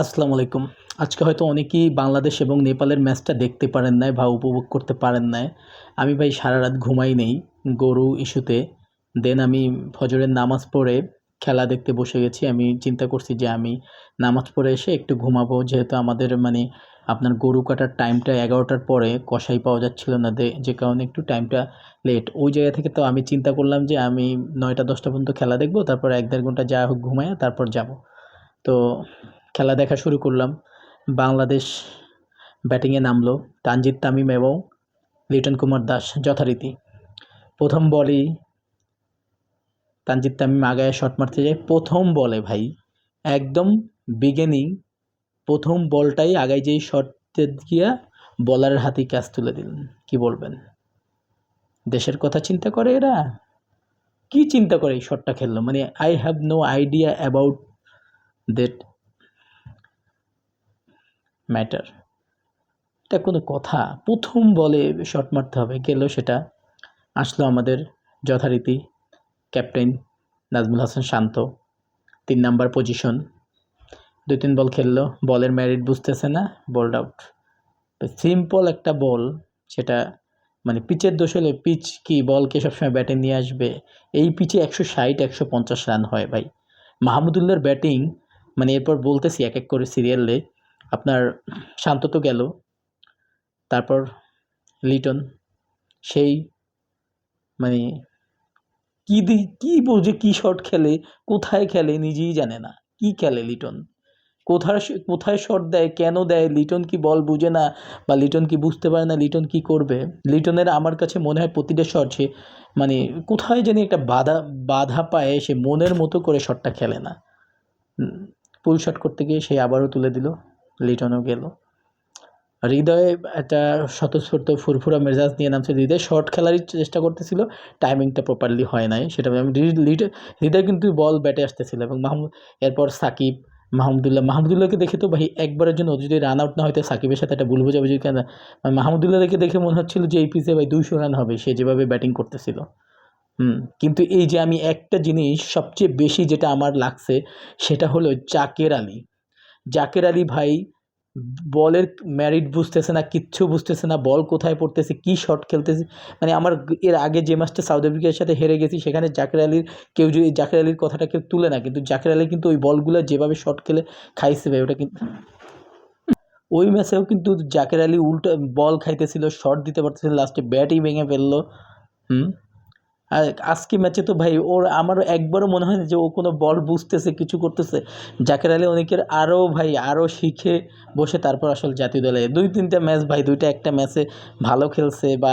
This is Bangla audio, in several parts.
আসসালামু আলাইকুম। আজকে হয়তো অনেকেই বাংলাদেশ এবং নেপালের ম্যাচটা দেখতে পারেন নাই বা উপভোগ করতে পারেন নাই। আমি ভাই সারা রাত ঘুমাই নেই, গরু ইস্যুতে। দেন আমি ফজরের নামাজ পড়ে খেলা দেখতে বসে গেছি। আমি চিন্তা করছি যে আমি নামাজ পড়ে এসে একটু ঘুমাবো। যেহেতু আমাদের মানে আপনার গরু কাটার টাইমটা এগারোটার পরে কষাই পাওয়া যাচ্ছিল না যে কারণে একটু টাইমটা লেট ওই জায়গা থেকে তো আমি চিন্তা করলাম যে আমি নয়টা দশটা পর্যন্ত খেলা দেখব, তারপর এক দেড় ঘণ্টা যা হোক ঘুমায় তারপর যাব। তো খেলা দেখা শুরু করলাম। বাংলাদেশ ব্যাটিংয়ে নামলো তানজিদ তামিম এবং লিটন কুমার দাস যথারীতি। প্রথম বলেই তানজিদ তামিম আগায় শট মারতে যায়। প্রথম বলে ভাই, একদম বিগিনিং প্রথম বলটাই আগায় যেই শটে গিয়া বলারের হাতে ক্যাচ তুলে দিলেন। কি বলবেন? দেশের কথা চিন্তা করে এরা? কি চিন্তা করে এই শটটা খেললো? মানে I have no idea about that matter এটা কোনো কথা। প্রথম বলে শট মারতে হবে। গেল সেটা? আসলো আমাদের যথারীতি ক্যাপ্টেন নাজমুল হাসান শান্ত। তিন নাম্বার পজিশন দুই, তিন বল খেললো। বলের ম্যারিট বুঝতেছে না বল আউট সিম্পল একটা বল সেটা মানে পিচের দোষ হলে পিচ কি বলকে সবসময় ব্যাটে নিয়ে আসবে? এই পিচে একশো ষাট, একশো পঞ্চাশ রান হয় ভাই। মাহমুদুল্লাহর ব্যাটিং মানে এরপর বলতেছি এক এক করে সিরিয়ালে আপনার শান্ত তো গেল, তারপর লিটন, সেই মানে কী দি, কী বোঝে কী শট খেলে, কোথায় খেলে নিজেই জানে না, কী খেলে লিটন? কোথায় কোথায় শট দেয়, কেন দেয়, লিটন কি বল বুঝে না, বা লিটন কি বুঝতে পারে না, লিটন কি করবে? লিটনের আমার কাছে মনে হয় প্রতিটা শট সে মানে কোথায় জানি একটা বাধা বাধা পায়, সে মনের মতো করে শটটা খেলে না। পুল শট করতে গিয়ে সে আবারও তুলে দিল। লিটনও গেল। হৃদয়ে একটা স্বতঃস্ফূর্ত ফুরফুরা মেজাজ নিয়ে নামছে হৃদয়। শর্ট খেলারই চেষ্টা করতেছিল টাইমিংটা প্রপারলি হয় নাই। সেটা আমি হৃদয় কিন্তু বল ব্যাটে আসতেছিল এবং মাহমুদ এরপর সাকিব, মাহমুদুল্লাহ মাহমুদুল্লাহকে দেখে তো ভাই একবারের জন্য যদি রান আউট না হয়তো সাকিবের সাথে একটা ভুল বোঝাবুঝি কেন মাহমুদুল্লাহকে দেখে মনে হচ্ছিল যে এই পিসে ভাই দুইশো রান হবে, সে যেভাবে ব্যাটিং করতেছিল। হুম, কিন্তু এই যে আমি একটা জিনিস সবচেয়ে বেশি যেটা আমার লাগছে, সেটা হলো জাকের আলী। জাকের আলী ভাই, বলের ম্যারিট বুঝতেছে না, কিচ্ছু বুঝতেছে না, বল কোথায় পড়তেছে, কী শট খেলতেছে। মানে আমার এর আগে যে ম্যাচটা সাউথ আফ্রিকার সাথে হেরে গেছি, সেখানে জাকের আলীর কেউ যদি, জাকের আলীর কথাটা কেউ তুলে না, কিন্তু জাকের আলী কিন্তু ওই বলগুলো যেভাবে শট খেলে খাইছে ভাই, ওটা কিন্তু ওই ম্যাচেও কিন্তু জাকের আলী উল্টো বল খাইতেছিল শট দিতে পারতেছিল লাস্টে ব্যাটই ভেঙে ফেলল। হুম? আর আজকে ম্যাচে তো ভাই, ওর আমারও একবারও মনে হয় না যে ও কোনো বল বুঝতেছে, কিছু করতেছে। জাকের আলী অনেকের আরও ভাই, আরও শিখে বসে তারপর আসলে জাতীয় দলে। দুই, তিনটা ম্যাচ ভাই, দুইটা একটা ম্যাচে ভালো খেলছে বা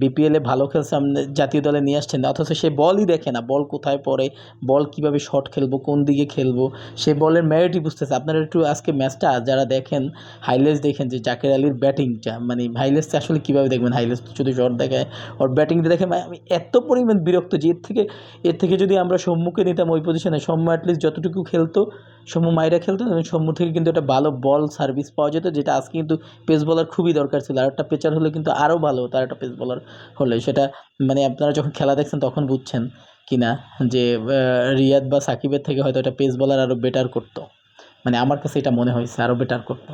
বিপিএলে ভালো খেলছে জাতীয় দলে নিয়ে আসছেন অথচ সে বলই দেখে না বল কোথায় পড়ে বল কীভাবে শট খেলব, কোন দিকে খেলব, সে বলের ম্যারিটই বুঝতেছে। আপনারা একটু আজকে ম্যাচটা যারা দেখেন হাইলাইটস দেখেন যে জাকের আলীর ব্যাটিংটা মানে হাইলাইটসটা আসলে কীভাবে দেখবেন? হাইলাইটস শুধু শট দেখায়, ওর ব্যাটিংটা দেখে ভাই আমি এত পরিমাণ বিরক্ত যে এর থেকে এর থেকে যদি আমরা সম্মুখে নিতাম ওই পজিশনে সম্মু অ্যাটলিস্ট যতটুকু খেলতো, সম্মু মাইরা খেলতো সম্মু থেকে কিন্তু একটা ভালো বল সার্ভিস পাওয়া যেত, যেটা আজকে কিন্তু পেস বলার খুবই দরকার ছিল। আর একটা পেচার হলে কিন্তু আরও ভালো হতো আর একটা পেস বলার হলে। সেটা মানে আপনারা যখন খেলা দেখছেন তখন বুঝছেন কি না যে রিয়াদ বা সাকিবের থেকে হয়তো একটা পেস বলার আরও বেটার করতো। মানে আমার কাছে এটা মনে হয়েছে আরও বেটার করতো।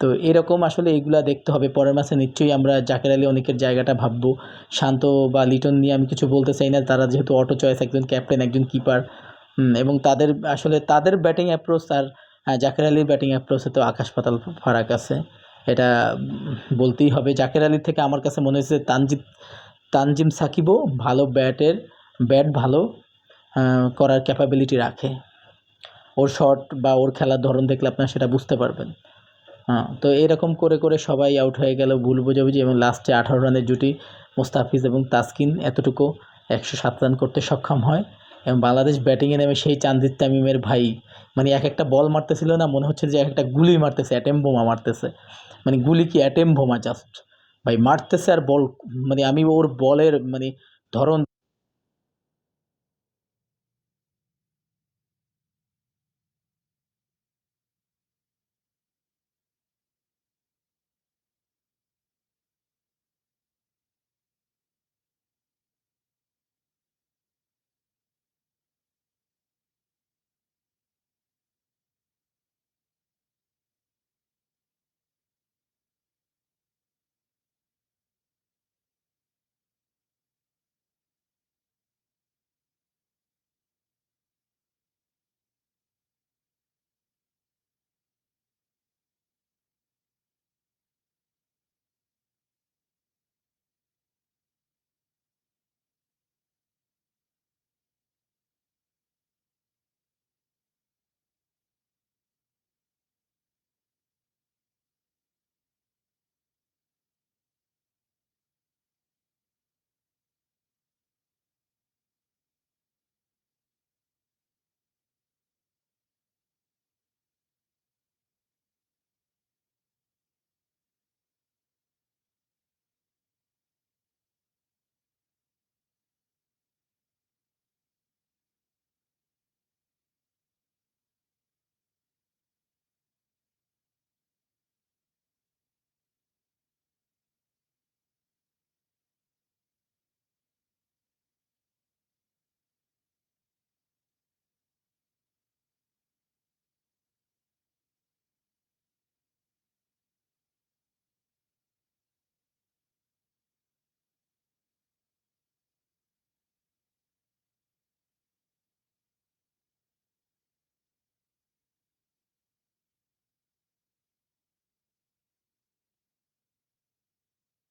তো এরকম আসলে এইগুলা দেখতে হবে। পরের মাসে নিশ্চয়ই আমরা জাকের আলী অনেকের জায়গাটা ভাববো। শান্ত বা লিটন নিয়ে আমি কিছু বলতে চাই না। তারা যেহেতু অটো চয়েস একজন ক্যাপ্টেন একজন কিপার এবং তাদের আসলে তাদের ব্যাটিং অ্যাপ্রোচ আর জাকের আলীর ব্যাটিং অ্যাপ্রোচে তো আকাশ পাতাল ফারাক আছে। এটা বলতেই হবে। জাকের আলীর থেকে আমার কাছে মনে হয়েছে তানজিদ, তানজিম সাকিবও ভালো ব্যাটের ব্যাট ভালো করার ক্যাপাবিলিটি রাখে। ওর শট বা ওর খেলার ধরন দেখলে আপনারা সেটা বুঝতে পারবেন। হ্যাঁ তো এরকম করে করে সবাই আউট হয়ে গেল ভুল বোঝাবুঝি এবং লাস্টে আঠারো রানের জুটি মোস্তাফিজ এবং তাসকিন এতটুকু একশো সাত রান করতে সক্ষম হয়। এবং বাংলাদেশ ব্যাটিংয়ে নেমে সেই চান্দিদ তামিমের ভাই মানে এক একটা বল মারতেছিল না, মনে হচ্ছে যে এক একটা গুলি মারতেছে অ্যাটেম বোমা মারতেছে। মানে গুলি কি অ্যাটেম বোমা জাস্ট ভাই মারতেছে আর বল মানে আমি ওর বলের মানে ধরন